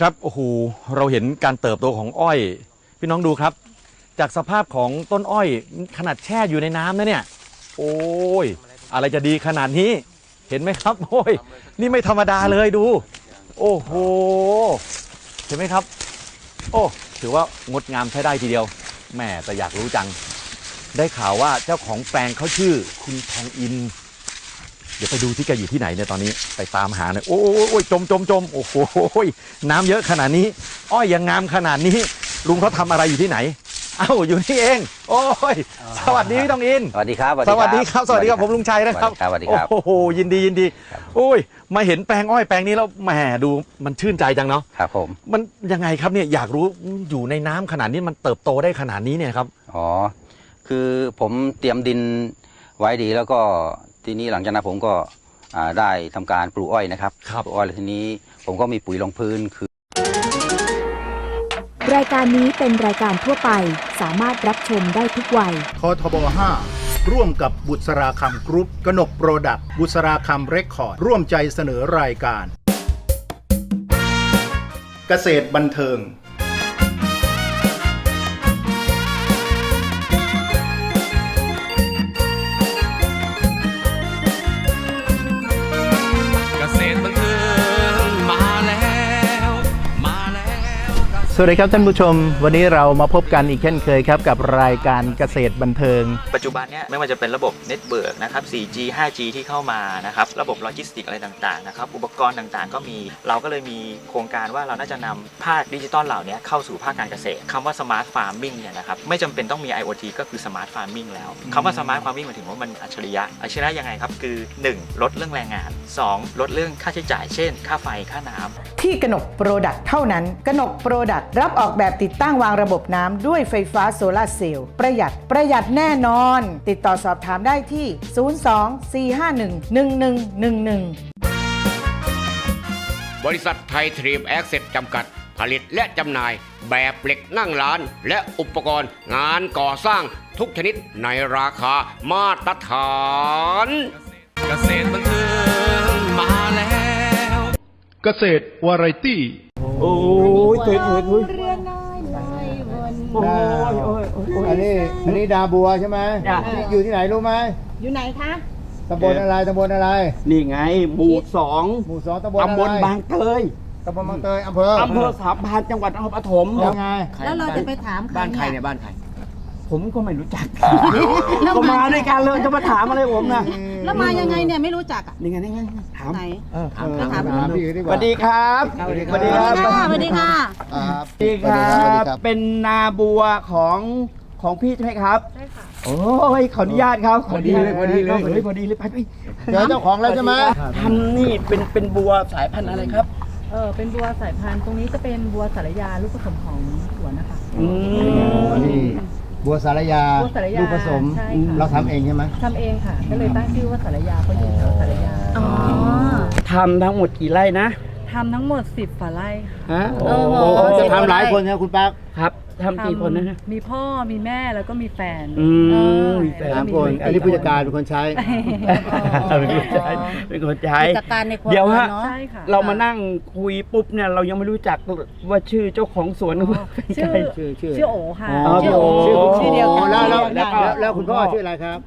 ครับโอ้โหเราเห็นการเติบโตของอ้อย พี่น้องดูครับ จากสภาพของต้นอ้อยขนาดแช่อยู่ในน้ำนะเนี่ย โอ้ย อะไรจะดีขนาดนี้ เห็นไหมครับโอ้ย นี่ไม่ธรรมดาเลยดู โอ้โหเห็นไหมครับ โอ้ถือว่างดงามใช้ได้ทีเดียวแหม่แต่อยากรู้จัง ได้ข่าวว่าเจ้าของแปลงเขาชื่อคุณทองอิน เดี๋ยวไปดูที่แกอยู่ที่ไหนเนี่ยตอนนี้ไปตามหาหน่อยโอ้ยจมจมจมโอ้โหน้ำเยอะขนาดนี้อ้อยยังงามขนาดนี้ ลุงเขาทำอะไรอยู่ที่ไหน เอ้าอยู่นี่เอง โอ้ย สวัสดีพี่ทองอินสวัสดีครับ สวัสดีครับสวัสดีครับผมลุงชัยนะครับสวัสดีครับโอ้โหยินดียินดีโอ้ย มาเห็นแปลงอ้อยแปลงนี้แล้วแหมดูมันชื่นใจจังเนาะครับผมมันยังไงครับเนี่ยอยากรู้อยู่ในน้ำขนาดนี้มันเติบโตได้ขนาดนี้เนี่ยครับอ๋อคือผมเตรียมดินไว้ดีแล้วก็ ทีนี้หลังจากนั้นผมก็อ่าได้ทำการปลูกอ้อยนะครับครับ ปลูกอ้อยแล้วทีนี้ผมก็มีปุ๋ยรองพื้นคือ รายการนี้เป็นรายการทั่วไป สามารถรับชมได้ทุกวัย ททบ 5 ร่วมกับบุษราคำกรุ๊ปกนกโปรดักต์บุษราคำเรคคอร์ด ร่วมใจเสนอรายการ เกษตรบันเทิง สวัสดีครับท่านผู้ชม วันนี้เรามาพบกันอีกเช่นเคยครับ กับรายการเกษตรบันเทิง ปัจจุบันเนี้ยไม่ว่าจะเป็นระบบเน็ตเบิร์กนะครับ 4G 5G ที่เข้ามานะครับ ระบบโลจิสติกอะไรต่างๆนะครับ อุปกรณ์ต่างๆ ก็มี เราก็เลยมีโครงการว่าเราน่าจะนำภาคดิจิตอลเหล่านี้เข้าสู่ภาคการเกษตรคำว่าสมาร์ทฟาร์มมิ่งเนี่ยนะครับ ไม่จำเป็นต้องมี IoT ก็คือสมาร์ทฟาร์มมิ่งแล้วคำว่าสมาร์ทฟาร์มมิ่งหมายถึงว่ามันอัจฉริยะ อัจฉริยะยังไงครับ คือ 1. ลดเรื่องแรงงาน 2. ลดเรื่องค่าใช้จ่าย เช่น ค่าไฟ ค่าน้ำ ที่กนกโปรดักต์เท่านั้น กนกโปรดักต์รับออกแบบติดตั้งวางระบบน้ำด้วยไฟฟ้าโซลาร์เซลล์ประหยัดประหยัดแน่นอน ติดต่อสอบถามได้ที่ 02-451-1111 บริษัทไทยทรีมแอคเซสจำกัด ผลิตและจำหน่ายแบบเหล็กนั่งร้าน และอุปกรณ์งานก่อสร้างทุกชนิดในราคามาตรฐานเกษตรบันเทิงมาแล้ว เกษตรวาไรตี้ โอ้ยเถิดเถิดเฮ้ย อันนี้อันนี้ดาบัวใช่ไหมที่อยู่ที่ไหนรู้ไหมอยู่ไหนคะ ตำบลอะไรตำบลอะไรนี่ไงหมู่สองหมู่สองตำบลอะไรตำบลบางเตยตำบลบางเตยอำเภออำเภอสามพรานจังหวัดนครปฐมยังไงแล้วเราจะไปถามใครบ้านใครเนี่ยเนี่ยบ้านใครผมก็ไม่รู้จัก ก็มาด้วยกันเลยจะมาถามอะไรผมนะ แล้วมายังไงเนี่ยไม่รู้จักอะนี่ไงนี่ไงถามไหน เออถามเออถาม ถามพี่ดีกสว่า วัสดีครับสวัสดีสวัสดีคครัรับบสวัสดีค่ะ ครับสวัสดีครัสวัสดีบเป็นนาบัวของของพี่ใช่ไหมครับใช่ค่ะโอ้ยขออนุญาตครับขออนุญาตพอดีเลยพอดีเลย ฮ้พอดีเลยไปไปเจอเจ้าของแล้วใช่ไหมทำนี่เป็นเป็นบัวสายพันธุ์อะไรครับเออเป็นบัวสายพันธุ์ตรงนี้จะเป็นบัวสารยาลูกผสมของสวนนะคะ อืมนี่ บัวสารยาบัวสารยาลูกผสม ใช่ค่ะ เราทำเองใช่ไหมทำเองค่ะ ก็เลยตั้งชื่อว่าสารยาเพราะอยู่แถวสารยาอ๋อ ทำทั้งหมดกี่ไร่นะทำทั้งหมด 10ฝ่าไร่ค่ะ ฮะโอ้โห จะทำหลายคนนะคุณป้าครับ ทำกี่คนนะฮะมีพ่อมีแม่แล้วก็มีแฟนอืมใช่สามคน อันนี้ผู้จัดการเป็นคนใช้ เป็นคนใช้เป็นคนใช้ กิจการในครัวเดี๋ยวฮะ เนาะใช่ค่ะเรามานั่งคุยปุ๊บเนี่ยเรายังไม่รู้จักว่าชื่อเจ้าของสวนอ๋อชื่อชื่อชื่อ ชื่อโอค่ะ อ๋อชื่อโอ ชื่อโอชื่อเดียวกัน แล้วแล้วแล้แล้ววก็แล้วคุณพ่อชื่ออะไรครับ